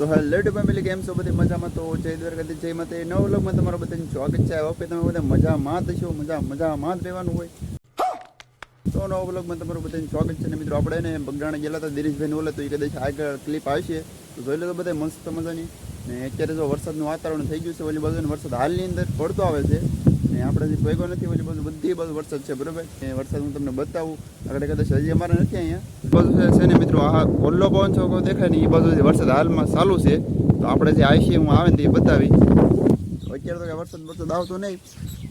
તો hello two family, કેમ છો? બધી મજામાં? તો જય દ્વારકાથી જય માતે નવ વ્લોગમાં તમારું બધાને સ્વાગત છે. ઓકે તમે બધા મજામાં છો, મજા, મજામાં જ રહેવાનું હોય. તો નવ વ્લોગમાં તમારું બધાને સ્વાગત છે. ને મિત્રો, આપણે ને બગડાણા ગયેલા હતા દિનેશભાઈ ઓલે, તો એ કદાચ આગળ ક્લિપ આવશે. તો જોઈ લો તો બધા મસ્ત મજાની. ને અત્યારે જો વરસાદનું વાતાવરણ થઈ ગયું છે, ઓલી બાજુ વરસાદ હાલની અંદર પડતો આવે છે. ને આપણે હજી ભેગો નથી ઓલી બધું બધી બધું વરસાદ છે, બરોબર? એ વરસાદ હું તમને બતાવું. આગળ કદાચ હજી અમારે નથી અહીંયા. બધું છે- ને મિત્રો, આ ઓલ્લો પવન ચોકો દેખાય ને એ બાજુ વરસાદ હાલમાં ચાલુ છે, તો આપણે જે આવીએ હું આવે ને તે બતાવી. અત્યારે તો કાંઈ વરસાદ વરસાદ આવતો નહીં.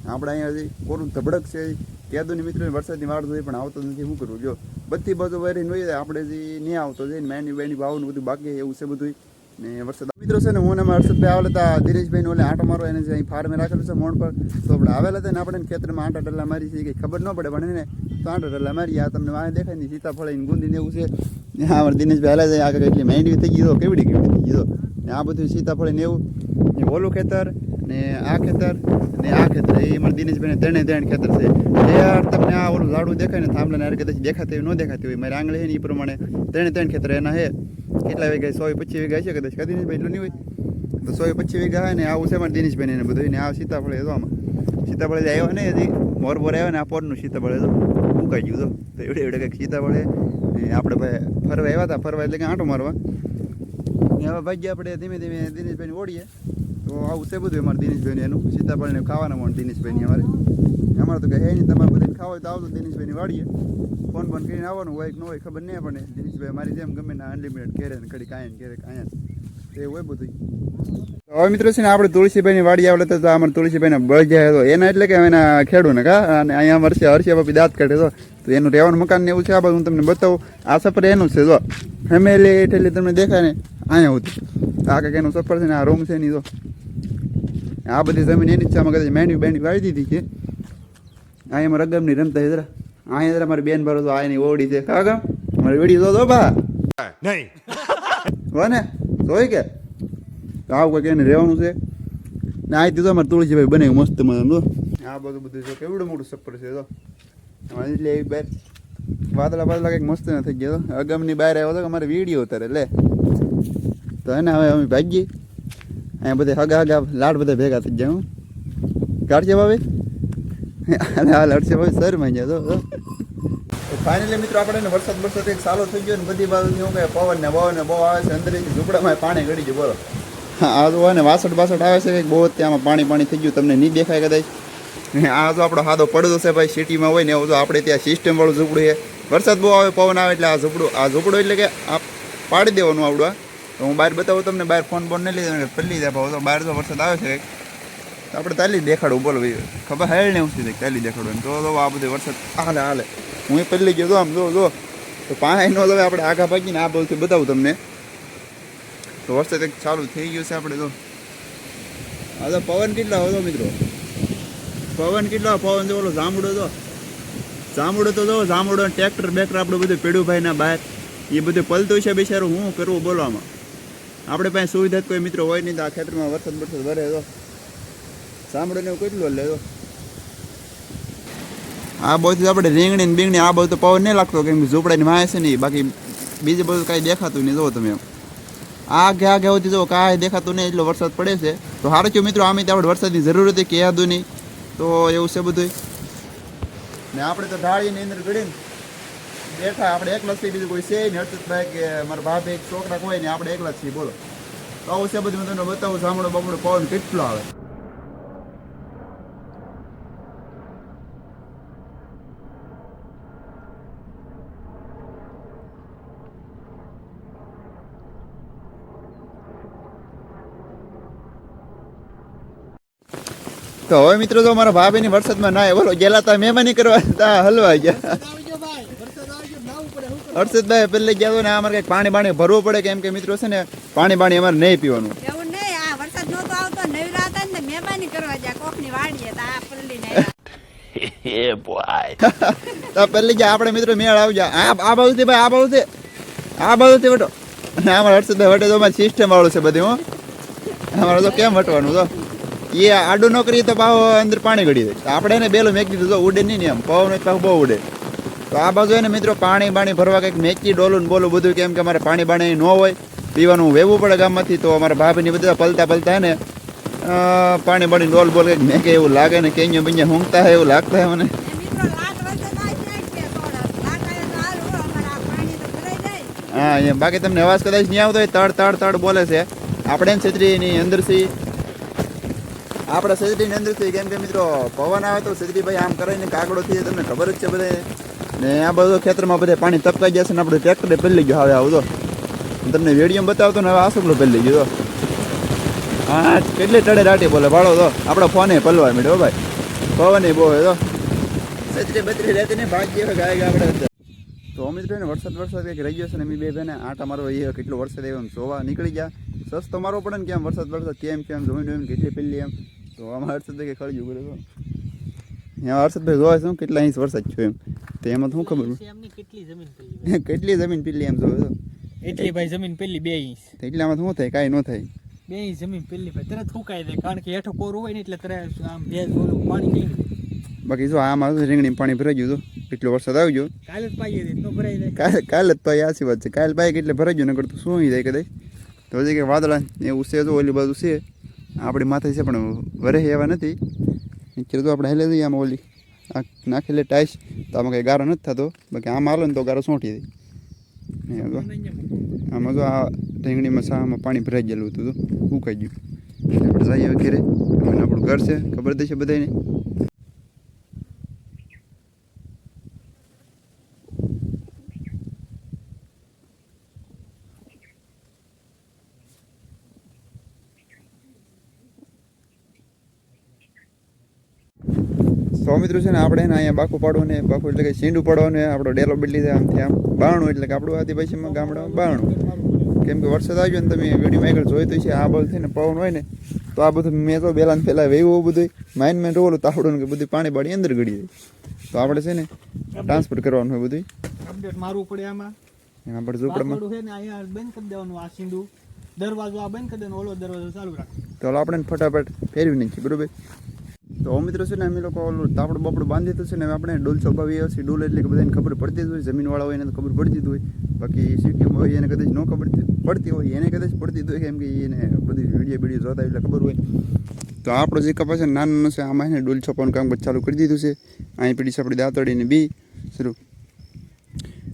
આપણે અહીંયા હજી કોરું ધબડક છે, કેદુની મિત્રોને વરસાદની વાર જોઈએ પણ આવતો નથી. શું કરવું? જો બધી બાજુ વરીને હોય આપણે જે નહીં આવતો છે ને મેની બેની ભાવનું બધું બાકી એવું છે બધું ને વરસાદ મિત્રો છે ને, હું અમારા હર્ષદભાઈ આવેલા હતા દિનેશભાઈને ઓલે આંટો મારો એને જે અહીં ફાર્મે રાખેલું છે મોણ પર. તો આપણે આવેલા હતા ને આપણે ખેતરમાં આંટા ટલ્લા મારી છે કંઈ ખબર ન પડે, પણ એને તો આંટા ટલ્લા મારી, આ તમને વાંહે દેખાય ને સીતાફળ એને ગુંદી ને એવું છે. ને હા અમારા દિનેશભાઈ હાલે છે, આગળ એટલી મહેંડી થઈ ગયો કેવડી કેવડી થઈ ગયો ને આ બધું સીતાફળ ને એવું. ને ઓલું ખેતર, ને આ ખેતર, ને આ ખેતર, એ અમારા દિનેશભાઈને ત્રણે ત્રણ ખેતર છે. યાર તમને આ ઓલું ઝાડું દેખાય ને થાંભલા ને કદાચ દેખાતી હોય, ન દેખાતી હોય, મારી આંગળી છે ને એ પ્રમાણે ત્રણે ત્રણ ખેતર એના છે. કેટલા વીઘા સો પચીસ વીઘા છે કદાચ. કદી નહીં એટલું નહીં હોય? તો સો પચીસ વીઘા હોય ને આવું છે પણ દિનેશભાઈ ને બધું. ને આ સીતાફળ એ તો આમાં. સીતાફળ આવ્યો ને હજી મોર મોર આવ્યો ને આ પોરનું સીતાફળ તો ઉકાઈ ગયું તો તો એવડે એવડે કંઈક સીતાફળે આપણે ભાઈ ફરવા આવ્યા હતા. ફરવા એટલે કે આંટો મારવા. હવે ભાગ્ય આપણે ધીમે ધીમે દિનેશભાઈને ઓળીએ. તો આવું છે બધું અમારે દિનેશભાઈને એનું. સીતાફળને ખાવાના મળે દિનેશભાઈની અમારે. અમારે તો હે નહીં. તમારે બધાને ખાવા હોય તો આવતો દિનેશભાઈની વાડીએ. ફોન ફોન કરીને આવવાનું હોય કે ન હોય ખબર નહીં પણ દિનેશભાઈ મારી જેમ ગમે ને અનલિમિટેડ કેરે ને કડી કાંઈ ને કેરે કાંઈ એ હોય બધું હવે મિત્રો છે ને આપણે તુલસીભાઈની વાડી આવેલા તો અમારે તુલસીભાઈને બળ જાય તો એના એટલે કે એના ખેડૂ ને કા? અને અહીંયા વર્ષે હર્ષે બાપી દાંત કાઢે તો. તો એનું રહેવાનું મકાન ને એવું છે. આ બધું હું તમને બતાવું. આ સફર એનું છે, જો. ફેમિલી એટલે તમને દેખાય ને અહીંયા હું આ કંઈક એનું સફર છે ને, આ રૂમ છે નહીં તો આ બધી જમીન એની ઈચ્છામાં કદાચ મેન્યુ બેન્યુ વાળી દીધી છે. અહીંયા મારા રગમની રમતા છે જરા. અહીંયા જરા મારી બેન ભરો તો આ એની ઓડી છે. કાકા મારી વેડી જો તો બા. નહીં. હો ને? જોઈ કે? આવું કંઈક એને રહેવાનું છે. ને આ દીધો અમારે તુલસીભાઈ બને મસ્ત મજાનું તો આ બધું બધું છે. કેવડું મોટું સફર છે તો એટલે એ બહાર વાદળા વાદળા કંઈક મસ્ત ના થઈ ગયો તો અગમની બહાર આવ્યો તો કે અમારે વીડિયો ઉતારે લે. તો એને હવે અમે ભાગીએ. અહીંયા બધા હગા હગા લાડ બધા ભેગા થઈ ગયા હું. કાઢજે હા લડશે ભાઈ સરમાં તો. ફાઇનલી મિત્રો આપણે વરસાદ વરસાદ એક સારો થઈ ગયો ને બધી બાજુ શું કહે પવન ને પવન ને બહુ આવે છે અંદરથી ઝૂંપડામાં પાણી ગળી ગયું બોલો. આ તો ને વાસઠ બાસઠ આવે છે કંઈક બહુ ત્યાંમાં પાણી પાણી થઈ ગયું તમને નહીં દેખાય કદાચ. આ તો આપણો હાદો પડદો છે ભાઈ સિટીમાં હોય ને એવું તો આપણે ત્યાં સિસ્ટમ વાળું ઝૂંપડું છે. વરસાદ બહુ આવે પવન આવે એટલે આ ઝૂંપડું આ ઝૂંપડું એટલે કે આ પાડી દેવાનું આવડું આ તો હું બહાર બતાવું તમને બહાર ફોન બોન નહીં લીધો પહેલી દે ભાવ તો બહાર તો વરસાદ આવે છે આપણે તાલી દેખાડું, બોલો ભાઈ. ખબર હેલ ને ઊંચી તાલી દેખાડું તો તો આ બધું વરસાદ હાલે હાલે હું એ પહેલી ગયો તો આમ, જો જો. તો પાણી નો હવે આપણે આગા ભાગીને આ બધું બતાવું તમને. તો વરસાદ એક ચાલુ થઈ ગયું છે આપણે તો હા તો પવન કેટલા હતો મિત્રો. પવન કેટલા પવન જો ઓલો જામડો તો જામડો તો, જો, જામડો ટ્રેક્ટર, બેક્ટર, આપણું બધું પેડુભાઈ ના બહાર. એ બધું પલતું છે બિચારું, હું કરવું બોલવામાં. આપણે પાસે સુવિધા કોઈ, મિત્રો, હોય નહીં તો આ ખેતરમાં વરસાદ વરસાદ ભરે તો સાંભળો ને કેટલું લે તો આ બધું આપણે રીંગણી બીંગણી, આ બધું પવન નહીં લાગતો, કેમ કે ઝૂંપડાની વાય છે નહીં બાકી બીજું બધું કાંઈ દેખાતું નહીં જુઓ તમે આ ઘા ઘા હોતી જુઓ કાંઈ દેખાતું નહીં, એટલો વરસાદ પડે છે. તો સારું થયું મિત્રો, આમે આપણે વરસાદની જરૂર હતી કે યાદું નહીં. તો એવું છે બધું ને આપણે તો ઢાળીની અંદર ગળીને બેઠા, આપણે એકલા છીએ, બીજું કોઈ છે નહીં. હર્ષદભાઈ કે મારા ભાભી છોકરા કોઈ નહીં, આપણે એકલા છીએ, બોલો. તો આવું છે બધું, હું તમને બતાવું, સાંભળો બમણો પવન કેટલો આવે. તો હવે મિત્રો તો મારા ભાભી ની વરસાદમાં ના બોલો ગયેલા તા મહેમાની કરવા તા હલવા ગયા. હર્ષદભાઈ પેલે ગયા તો ને અમારે કંઈક પાણી બાણી ભરવું પડે કેમ કે મિત્રો છે ને પાણી બાણી અમારે નહીં પીવાનું. ને આપણે મિત્રો મેળ આવી આ આ બાજુથી ભાઈ આ બાજુથી. આ બાજુથી વટો. અને અમારે હર્ષદભાઈ વટે તો અમારી સિસ્ટમ વાળું છે બધી હો. અમારે તો કેમ વટવાનું તો? એ આડું ન કરીએ તો પાછો અંદર પાણી ગળી જાય. આપણે એને બેલું મેકી દીધું. તો ઉડે નહીં ને એમ. પવન પાછું બહુ ઉડે. તો આ બાજુ એને મિત્રો પાણી બાણી ભરવા કંઈક મેકી ડોલું ને બોલું બધું કેમ કે અમારે પાણી બાણી ન હોય. પીવાનું વેવું પડે ગામમાંથી. તો અમારા ભાભીની બધા પલતા પલતા હે ને પાણી બાણી ડોલ બોલ કંઈક મેં કે એવું લાગે ને કેኛં બીજા ઊંઘતા હોય એવું લાગતા હોય મને હો, બાકી તમને અવાજ કદાચ નહીં આવતો હોય તડ તડ તડ બોલે છે. આપણે ને છત્રીની અંદરથી આપણે છત્રીની અંદરથી કેમ કે મિત્રો પવન આવે તો ભાઈ આમ કરીને કાગડો થઈ તમને ખબર જ છે બધે. ને આ બધો ખેતરમાં બધે પાણી તપકાઈ જશે ને આપણે ટ્રેક્ટરે પેલી ગયો હવે આવું તો. તમને વેડિયમ બતાવતો ને હવે આસુકલો પહેલી ગયો હા કેટલી ટડે રાટી બોલે ભાડો તો. આપણો ફોને પલવા મીડો ભાઈ. પવન બહુ હોય તો. છત્રી બત્રી રહેતી ને ભાગ્ય ગાય આપણે તો અમિત ને વરસાદ વરસાદ કંઈક રહી ગયો છે ને અમે બે બેને આટા મારવા એ કેટલો વરસાદ આવ્યો એમ સોવા નીકળી ગયા. સસ્તો મારવો પડે ને કેમ વરસાદ વરસાદ કેમ કેમ જોઈને કેટલી પેલી એમ. તો આમાં હર્ષદભાઈ કે ખરી બોલે તો. અહીંયા હર્ષદભાઈ જોવે શું કેટલા ઇંચ વરસાદ થયો એમ. તો એમાં તો શું ખબર? કેટલી જમીન પેલી કેટલી જમીન પેલી એમ જોવે એટલી ભાઈ જમીન પેલી બે ઇંચ. તો એટલામાં શું થાય? કાંઈ ન થાય. બે ઇંચ જમીન પેલી ભાઈ. તરત ફૂંકાઈ દે કારણ કે હેઠો કોરું હોય ને એટલે તરત આમ ભેજ ઓલું પાણી બાકી જો આમાં રીંગણી પાણી ભરાઈ ગયું તો એટલો વરસાદ આવી ગયો. કાલે જ પાઈ કાલે કાલે જ એ આસી વાત છે. કાલે બાઈક એટલે ભરાઈ ગયું નકર તો શું જાય કદાચ? તો હજી કે વાદળા એવું છે તો ઓલી બાજુ છે. આપણી માથે છે, પણ વરે એવા નથી. કીધું આપણે હેલે જઈએ આમાં ઓલી. આ નાખેલી ટાઈસ, તો આમાં કંઈ ગારો નથી થતો. બાકી આમાં હાલો ને તો ગારો સોંટી દે. આમાં જો આ રીંગણીમાં સામાં પાણી ભરાઈ ગયેલું હતું તો ઉકાઈ ગયું? આપણે જઈએ હવે આપણું ઘર છે, ખબર જ છે બધાને સો મિત્રો છે ને આપણે એને અહીંયા બાકુ પાડવું ને બાકું એટલે કે સીંડું પાડવાનું ને આપણો ડેલો બદલી જાય આમથી આમ બાણું એટલે કે આપણું આદિવાસીમાં ગામડામાં બાણું કેમ કે વરસાદ આવ્યો ને તમે વિડીયોમાં આગળ તો છે આ બધું થઈને પવન હોય ને તો આ બધું મેં તો પહેલાં પહેલાં વેવું બધું માઇન મેન રોલું તાવડું ને કે બધું પાણી પાણી અંદર ગળી જાય. તો આપણે છે ને ટ્રાન્સફર કરવાનું હોય બધું અપડેટ મારવું પડે આમાં. આપણે ઝૂંપડામાં છે ને અહીંયા બંધ કરી દેવાનું આ સીંડું. દરવાજો આ બંધ કરી દેવાનો ઓલો દરવાજો ચાલુ રાખો તો આપણે ફટાફટ ફેરવી નાખીએ બરોબર? તો મિત્રો છે ને, અમે લોકો તાપડું બાપડું બાંધી દીધું છે ને આપણે ડોલ છપાવી છે ડોલ એટલે કે બધાને ખબર પડતી જ હોય, જમીનવાળા હોય એને ખબર પડતી જ હોય. બાકી સિટીમાં હોય એને કદાચ ન ખબર પડતી હોય, એને કદાચ પડતી જ હોય, કેમ કે એને બધી વીડિયો વીડિયો જોતા એટલે ખબર હોય. તો આપણો જે કપાસ છે નાનો છે, આમાં એને ડોલ છોપવાનું કામ ચાલુ કરી દીધું છે. અહીં પીડી આપણી દાંતડીને બી શરૂ.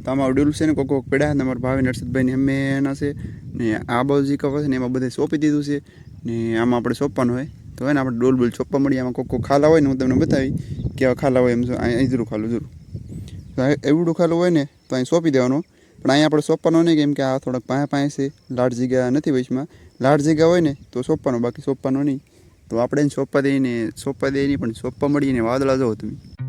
તો આમાં ડોલ છે ને, કોક કોક પડ્યા ને, અમારા ભાવે નરસિંહભાઈની અમે એના છે ને, આ બાજુ જે કપાસ છે ને, એમાં બધે સોંપી દીધું છે. ને આમાં આપણે સોંપવાનું હોય. તો હોય ને આપણે ડોલ બોલ ચોપ્પા મળી, આમાં કોકો ખાલા હોય ને હું તમને બતાવી કેવા ખાલા હોય એમ જો, અહીં જરૂર ખાલું જરૂર. તો એવડું ખાલું હોય ને, તો અહીં સોંપી દેવાનો. પણ અહીંયા આપણે સોંપવાનો નહીં, કેમ કે આ થોડાક પાસે પાસે છે, લાડ જગ્યા નથી વચમાં લાડ જગ્યા હોય ને, તો સોંપવાનો, બાકી સોંપવાનો નહીં. તો આપણે એને સોંપવા દઈને દઈએ નહીં, પણ સોંપવા મળીને વાદળા જાઓ તમે.